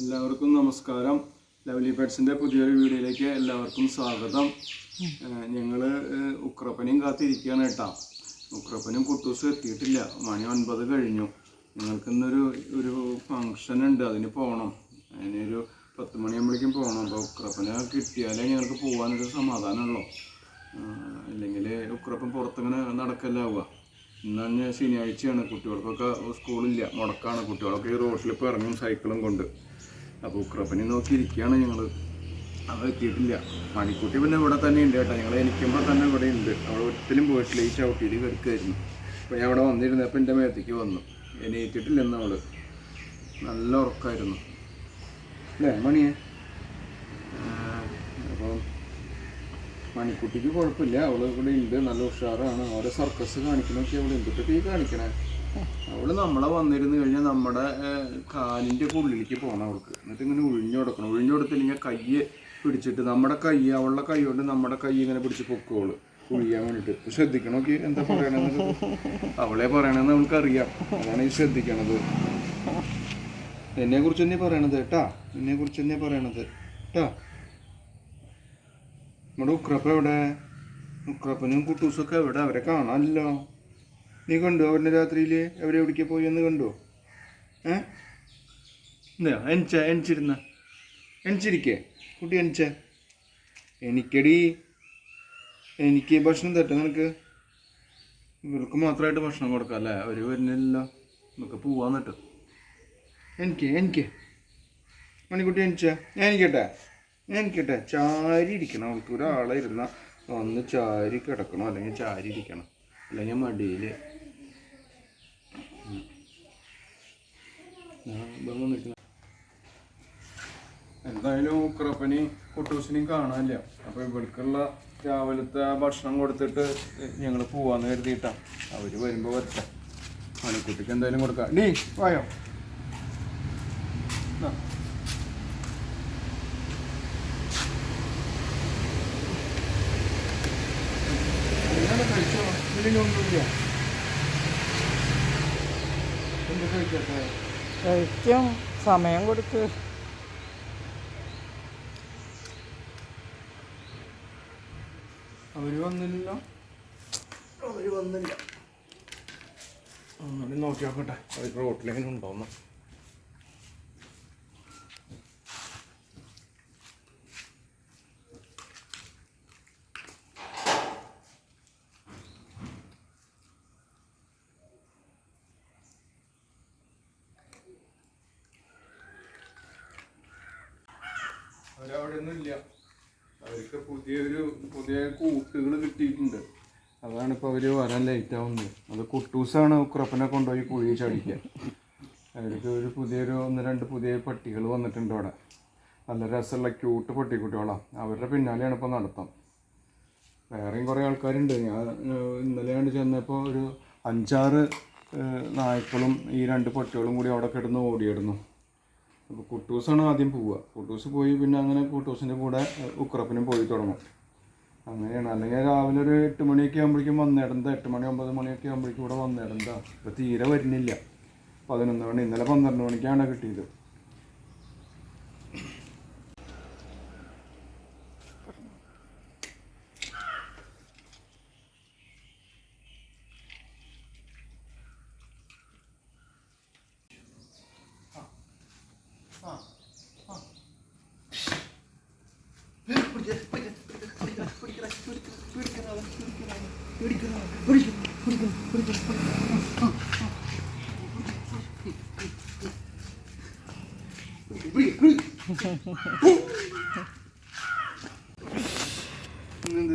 എല്ലാവർക്കും നമസ്കാരം. ലവ്ലി പെറ്റ്സിന്റെ പുതിയൊരു വീഡിയോയിലേക്ക് എല്ലാവർക്കും സ്വാഗതം. ഞങ്ങൾ ഉക്രപ്പനെയും കാത്തിരിക്കുകയാണ് കേട്ടോ. ഉക്രപ്പനും കുട്ടൂസും എത്തിയിട്ടില്ല. മണി ഒൻപത് കഴിഞ്ഞു. ഞങ്ങൾക്ക് ഇന്നൊരു ഒരു ഫങ്ഷൻ ഉണ്ട്. അതിന് പോകണം അതിനൊരു പത്ത് മണിയാകുമ്പോഴേക്കും പോകണം അപ്പോൾ ഉക്രപ്പനെ കിട്ടിയാലേ ഞങ്ങൾക്ക് പോകാനൊരു സമാധാനമുള്ളൂ. അല്ലെങ്കിൽ ഉക്രപ്പൻ പുറത്തിങ്ങനെ നടക്കല്ലാവുക ഇന്നാണ് ശനിയാഴ്ചയാണ്. കുട്ടികൾക്കൊക്കെ സ്കൂളില്ല. മുടക്കാണ്. കുട്ടികളൊക്കെ ഈ റോട്ടിൽ ഇപ്പോൾ ഇറങ്ങും സൈക്കിളും കൊണ്ട്. അപ്പോൾ ഉക്രപ്പനെ നോക്കിയിരിക്കുകയാണ് ഞങ്ങൾ അത് എത്തിയിട്ടില്ല. മണിക്കുട്ടി പിന്നെ ഇവിടെ തന്നെ ഉണ്ട് കേട്ടോ. ഞങ്ങൾ എനിക്കുമ്പോൾ തന്നെ ഇവിടെ ഉണ്ട്. അവിടെ ഒരിക്കലും പോയിട്ടില്ല. ഈ ചവിട്ടിയിൽ കിടക്കുമായിരുന്നു അപ്പോൾ ഞാൻ അവിടെ വന്നിരുന്നപ്പോൾ എന്റെ മേത്തേക്ക് വന്നു. എണീറ്റിട്ടില്ല ഇന്ന് അവൾ. നല്ല ഉറക്കമായിരുന്നു അല്ലേ മണിയെ? അപ്പോൾ മണിക്കുട്ടിക്ക് കുഴപ്പമില്ല. അവൾ ഇവിടെ ഉണ്ട്. നല്ല ഉഷാറാണ്. അവരെ സർക്കസ് കാണിക്കണമൊക്കെ അവൾ എന്തൊക്കെ കാണിക്കണേ. അവൾ നമ്മളെ വന്നിരുന്നു കഴിഞ്ഞാൽ നമ്മുടെ കാലിന്റെ ഉള്ളിലേക്ക് പോകണം അവൾക്ക്. എന്നിട്ട് ഇങ്ങനെ ഉഴിഞ്ഞു കൊടുക്കണം. ഉഴിഞ്ഞു കൊടുത്തില്ലെങ്കിൽ കയ്യ് പിടിച്ചിട്ട് നമ്മുടെ കൈ അവളുടെ കൈ കൊണ്ട് നമ്മുടെ കൈ ഇങ്ങനെ പിടിച്ച് പൊക്കോൾ ഉഴിയാൻ വേണ്ടിട്ട്. ഇപ്പൊ ശ്രദ്ധിക്കണോക്കി എന്താ പറയണെന്ന്? അവളെ പറയണെന്ന് നമുക്കറിയാം അതാണ് ഈ ശ്രദ്ധിക്കണത്. എന്നെ കുറിച്ച് തന്നെ പറയണത് കേട്ടാ? എന്നെ കുറിച്ച് തന്നെ പറയണത് കേട്ടാ? നമ്മുടെ ഉക്രപ്പ എവിടെ? ഉക്രപ്പനും കുട്ടൂസൊക്കെ എവിടെ? അവരെ കാണാനല്ലോ. നീ കണ്ടോ അവരുടെ രാത്രിയിൽ അവരെ എവിടേക്ക് പോയി എന്ന് കണ്ടോ? ഏ? എന്താ എണിച്ച എണിച്ചിരുന്ന എണിച്ചിരിക്കേ കുട്ടി എനിച്ച എനിക്കടി എനിക്ക് ഭക്ഷണം തട്ടെ നിനക്ക്? ഇവർക്ക് മാത്രമായിട്ട് ഭക്ഷണം കൊടുക്കാം അല്ലേ? അവർ വരുന്നില്ലല്ലോ. നമുക്ക് പോവാന്നിട്ട് എനിക്ക് എനിക്ക്. മണിക്കുട്ടി എനിച്ച ഞാൻ എനിക്കട്ടെ ഞാൻ എനിക്കട്ടെ ചാരി ഇരിക്കണം. അവൾക്ക് ഒരാളെ ഇരുന്ന. ഒന്ന് ചാരി കിടക്കണം അല്ലെങ്കിൽ ചാരി ഇരിക്കണം. അല്ലെങ്കിൽ മടിയിൽ എന്തായാലും ഉക്രപ്പനി കുട്ടൂസിനെയും കാണാനില്ല. അപ്പോൾ ഇവർക്കുള്ള രാവിലത്തെ ഭക്ഷണം കൊടുത്തിട്ട് ഞങ്ങൾ പോവാന്ന് കരുതിയിട്ടാ. അവർ വരുമ്പോൾ വരട്ടെ. മണിക്കുട്ടിക്ക് എന്തായാലും കൊടുക്കാം. ഡീ വായോ? കഴിച്ചോ? ഇതിലൊന്നും ഒന്നുമില്ല. എന്താ കഴിക്കട്ടെ കഴിക്കും. സമയം കൊടുക്ക്. അവർ വന്നില്ല അവർ വന്നില്ല. നോക്കി നോക്കട്ടെ. അവർ റോട്ടിലെങ്ങനെ ഉണ്ടോന്ന്. അവരവിടെ ഒന്നും ഇല്ല അവർക്ക് പുതിയൊരു പുതിയ കൂട്ടുകൾ കിട്ടിയിട്ടുണ്ട്. അതാണ് ഇപ്പോൾ അവർ വരാൻ ലേറ്റ് ആവുന്നത് അത് കുട്ടൂസാണ് ഉക്രപ്പനെ കൊണ്ടുപോയി കുഴി ചടിക്കുക. അവർക്ക് ഒരു പുതിയൊരു ഒന്ന് രണ്ട് പുതിയ പട്ടികൾ വന്നിട്ടുണ്ട് അവിടെ. നല്ല രസമുള്ള ക്യൂട്ട് പട്ടിക്കുട്ടികളാണ് അവരുടെ പിന്നാലെയാണ് ഇപ്പോൾ നടത്തം. വേറെയും കുറേ ആൾക്കാരുണ്ട്. ഞാൻ ഇന്നലെയാണ് ചെന്നപ്പോൾ ഒരു അഞ്ചാറ് നായ്ക്കളും ഈ രണ്ട് പട്ടികളും കൂടി അവിടെ കിടന്ന് ഓടിയിടുന്നു. അപ്പോൾ കുട്ടൂസാണ് ആദ്യം പോവുക. കുട്ടൂസ് പോയി പിന്നെ അങ്ങനെ കുട്ടൂസിന്റെ കൂടെ ഉക്രപ്പിനും പോയി തുടങ്ങും. അങ്ങനെയാണ്. അല്ലെങ്കിൽ രാവിലെ ഒരു എട്ട് മണിയൊക്കെ ആകുമ്പോഴേക്കും വന്നിടണ്ട എട്ട് മണി ഒമ്പത് മണിയൊക്കെ ആകുമ്പോഴേക്കും ഇവിടെ വന്നിടണ്ട ഇപ്പോൾ തീരെ വരുന്നില്ല. പതിനൊന്ന് മണി ഇന്നലെ പന്ത്രണ്ട് മണിക്കാണ് കിട്ടിയത്.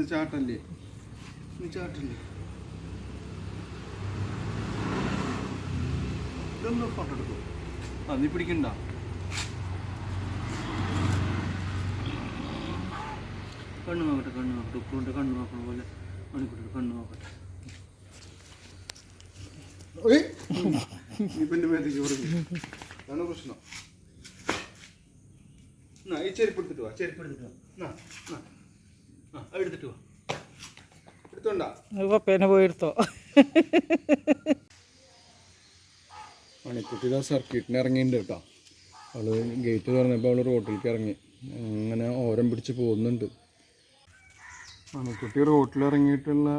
ചാട്ടല്ലേ? ചാട്ടല്ലേ? ഇതൊന്നും ഫോട്ടോ എടുക്കും. ആ നീ പിടിക്കണ്ട. കണ്ണു നോക്കട്ടെ കണ്ണു നോക്കട്ടെ. ഉപ്പുണ്ട് കണ്ണു നോക്കണ പോലെ മണിക്കൂട്ടി കണ്ണ് നോക്കട്ടെ ഇനിയിപ്പം സർക്കിട്ടിന് മേത്തേക്ക് പറഞ്ഞു അതാണ് പ്രശ്നം എന്നാ ഈ ചെരുപ്പ് എടുത്തിട്ട് വാ ചെരുപ്പ് എടുത്തിട്ട് വാ അത് എടുത്തിട്ട് എടുത്തോണ്ടാ പപ്പേനെ പോയെടുത്തോ മണിക്കുട്ടി ഇതാ സർക്യൂട്ടിന് ഇറങ്ങിയിട്ടുണ്ട് കേട്ടോ. അവൾ ഗേറ്റ് തുറന്നപ്പോൾ അവൾ റോട്ടിലേക്ക് ഇറങ്ങി. അങ്ങനെ ഓരം പിടിച്ച് പോകുന്നുണ്ട്. മണിക്കുട്ടി റോട്ടിൽ ഇറങ്ങിയിട്ടുള്ള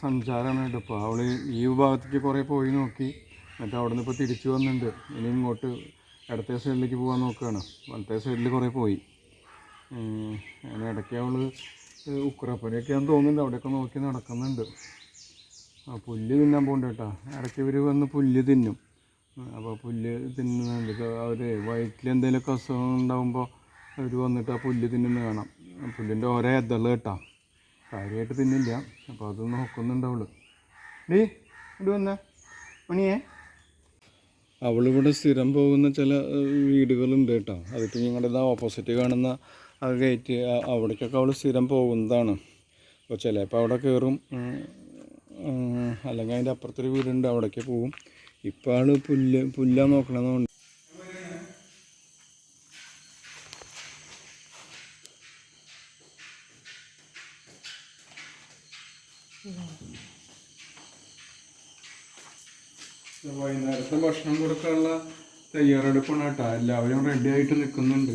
സഞ്ചാരമാണ് കേട്ടോ ഇപ്പോൾ അവൾ ഈ ഭാഗത്തേക്ക് കുറേ പോയി നോക്കി. എന്നിട്ട് അവിടെ നിന്ന് ഇപ്പോൾ തിരിച്ചു വന്നിട്ടുണ്ട് ഇനി ഇങ്ങോട്ട് ഇടത്തെ സൈഡിലേക്ക് പോകാൻ നോക്കുകയാണ് വലത്തെ സൈഡിൽ കുറേ പോയി. അതിന് ഇടയ്ക്ക് അവൾ ഉക്കുറപ്പനൊക്കെയാന്ന് തോന്നുന്നുണ്ട്. അവിടെയൊക്കെ നോക്കി നടക്കുന്നുണ്ട്. ആ പുല്ല് തിന്നാൻ പോകണ്ട കേട്ടോ. ഇടയ്ക്ക് ഇവർ വന്ന് പുല്ല് തിന്നും. അപ്പോൾ പുല്ല് തിന്നുന്നുണ്ട്. അവർ വയറ്റിൽ എന്തെങ്കിലുമൊക്കെ അസുഖം ഉണ്ടാകുമ്പോൾ അവർ വന്നിട്ട് ആ പുല്ല് തിന്നുന്ന കാണാം. പുല്ലിന്റെ ഓരോ എതൾ കേട്ടോ. കാര്യമായിട്ട് തിന്നില്ല. അപ്പോൾ അത് നോക്കുന്നുണ്ട് അവൾ ഡീ ഇത് വന്ന. മണിയേ. അവളിവിടെ സ്ഥിരം പോകുന്ന ചില വീടുകളുണ്ട് കേട്ടോ. അതിപ്പോൾ ഞങ്ങളുടെ ഓപ്പോസിറ്റ് കാണുന്ന ആ ഗേറ്റ് അവിടേക്കൊക്കെ അവൾ സ്ഥിരം പോകുന്നതാണ്. അപ്പോൾ ചിലപ്പോൾ അവിടെ കയറും അല്ലെങ്കിൽ അതിന്റെ അപ്പുറത്തൊരു വീടുണ്ട് അവിടേക്ക് പോകും ഇപ്പോൾ ആൾ പുല്ല് പുല്ലാ നോക്കണമെന്നുണ്ട് വൈകുന്നേരത്തെ ഭക്ഷണം കൊടുക്കാനുള്ള തയ്യാറെടുപ്പാണ് കേട്ടോ. എല്ലാവരും റെഡി ആയിട്ട് നിൽക്കുന്നുണ്ട്.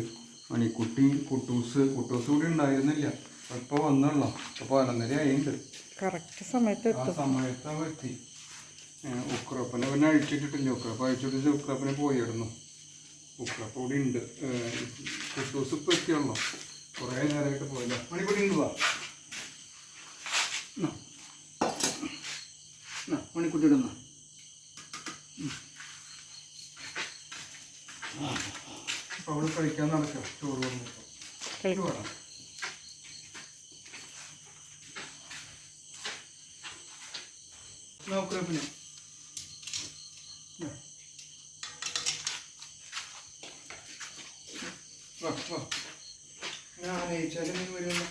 മണിക്കുട്ടി കുട്ടൂസ് കുട്ടൂസ് കൂടി ഉണ്ടായിരുന്നില്ല. ഇപ്പോൾ വന്നുള്ളൂ. ഇപ്പോൾ പതിനൊന്നര ആയിട്ടുണ്ട് കറക്റ്റ് സമയത്ത് ആ സമയത്ത് അവ എത്തി. ഉക്രപ്പനെ പിന്നെ അഴിച്ചിട്ടിട്ടില്ല. ഉക്രപ്പ അഴിച്ചിട്ട് ഉക്രപ്പനെ പോയിരുന്നു. ഉക്രപ്പ കൂടി ഉണ്ട്. കുട്ടൂസ് ഇപ്പോൾ എത്തിയുള്ളൂ. കുറേ നേരമായിട്ട് പോയില്ല. മണിക്കുട്ടി ഉണ്ട് വാ എന്നാ. എന്നാ, മണിക്കുട്ടി ഇടുന്ന അപ്പോൾ അവിടെ കഴിക്കാൻ നടക്കാം. ചോറ് വന്നപ്പോൾ കളി- വേണം. ഉക്രപ്പന് വാ വാ. ഞാൻ അയച്ചാലും വരുന്നു വരുമല്ലോ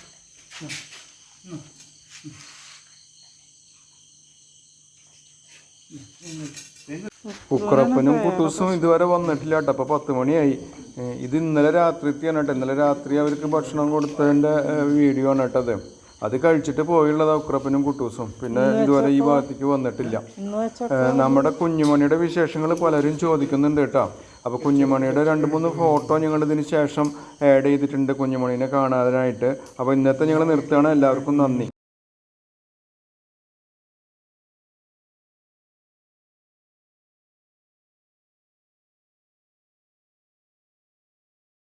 ഉക്രപ്പനും കുട്ടൂസും ഇതുവരെ വന്നിട്ടില്ല കേട്ടോ അപ്പോൾ പത്ത് മണിയായി. ഇത് ഇന്നലെ രാത്രിത്തെയാണ് കേട്ടോ ഇന്നലെ രാത്രി അവർക്ക് ഭക്ഷണം കൊടുത്തതിന്റെ വീഡിയോ ആണ് കേട്ടത് അത് കഴിച്ചിട്ട് പോയുള്ളതാ ഉക്രപ്പനും കുട്ടൂസും പിന്നെ ഇതുവരെ ഈ ഭാഗത്തേക്ക് വന്നിട്ടില്ല. നമ്മുടെ കുഞ്ഞുമണിയുടെ വിശേഷങ്ങൾ പലരും ചോദിക്കുന്നുണ്ട് കേട്ടോ. അപ്പോൾ കുഞ്ഞുമണിയുടെ രണ്ട് മൂന്ന് ഫോട്ടോ ഞങ്ങൾ ഇതിന് ശേഷം ആഡ് ചെയ്തിട്ടുണ്ട് കുഞ്ഞുമണീനെ കാണാനായിട്ട്. അപ്പോൾ ഇന്നത്തെ ഞങ്ങൾ നിർത്തുകയാണ്. എല്ലാവർക്കും നന്ദി.